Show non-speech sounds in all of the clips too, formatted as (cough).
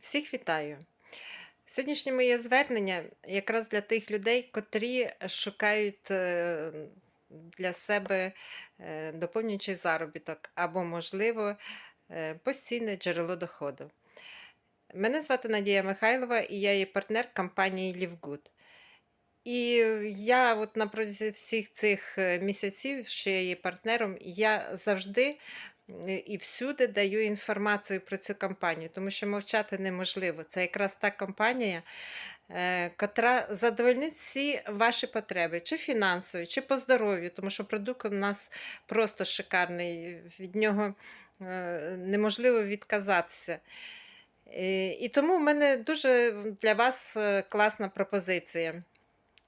Всіх вітаю! Сьогоднішнє моє звернення якраз для тих людей, котрі шукають е, для себе е, доповнюючий заробіток або, можливо, е, постійне джерело доходу. Мене звати Надія Михайлова і я є партнер компанії Лівгуд. І я от на протязі всіх цих місяців, що я є партнером, я завжди і всюди даю інформацію про цю компанію, тому що мовчати неможливо. Це якраз та компанія, е, котра задовольнить всі ваші потреби, чи фінансові, чи по здоров'ю, тому що продукт у нас просто шикарний, від нього е, неможливо відказатися. Е, І тому в мене дуже для вас е, класна пропозиція.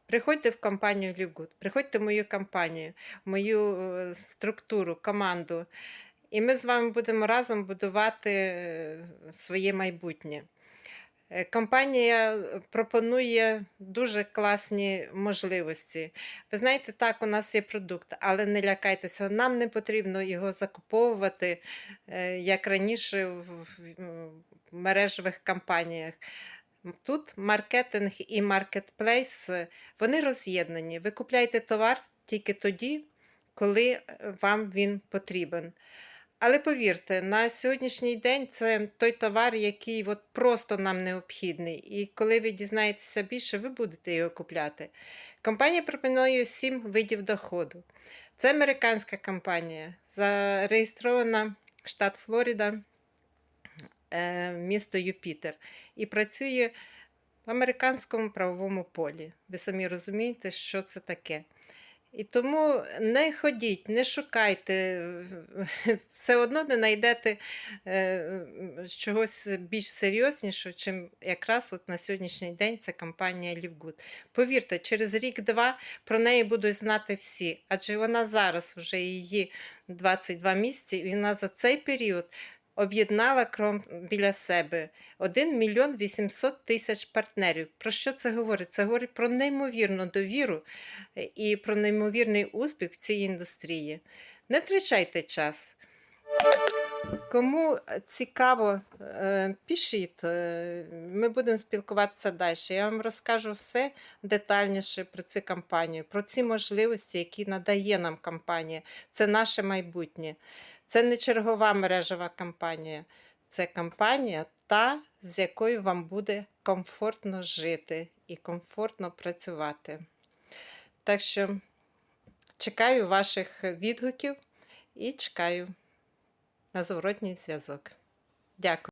Приходьте в компанію Лівгуд, приходьте в мою компанію, в мою е, структуру, команду, і ми з вами будемо разом будувати е, своє майбутнє. Е, Компанія е, пропонує дуже класні можливості. Ви знаєте, так, у нас є продукт, але не лякайтеся, нам не потрібно його закуповувати, як раніше в мережевих компаніях. Тут маркетинг і маркетплейс вони роз'єднані. Ви купляєте товар тільки тоді, коли вам він потрібен. Але повірте, на сьогоднішній день це той товар, який от просто нам необхідний. І коли ви дізнаєтеся більше, ви будете його купляти. Компанія пропонує 7 видів доходу. Це американська компанія, зареєстрована штат Флорида, е, місто Юпітер, і працює в американському правовому полі. Ви самі розумієте, що це таке. І тому не ходіть, не шукайте, (laughs) все одно не знайдете е, чогось більш серйознішого, чим якраз от на сьогоднішній день це компанія Лівгуд. Повірте, через рік-два про неї будуть знати всі, адже вона зараз вже її 22 місяці, і вона за цей період об'єднала кром біля себе 1 мільйон 800 тисяч партнерів. Про що це говорить? Це говорить про неймовірну довіру е, і про неймовірний успіх в цій індустрії. Не втрачайте час. Кому цікаво, е, пишіть, е, ми будемо спілкуватися далі. Я вам розкажу все детальніше про цю компанію, про ці можливості, які надає нам компанія. Це наше майбутнє. Це не чергова мережева кампанія, це кампанія та, з якою вам буде комфортно жити і комфортно працювати. Так що чекаю ваших відгуків і чекаю на зворотній зв'язок. Дякую.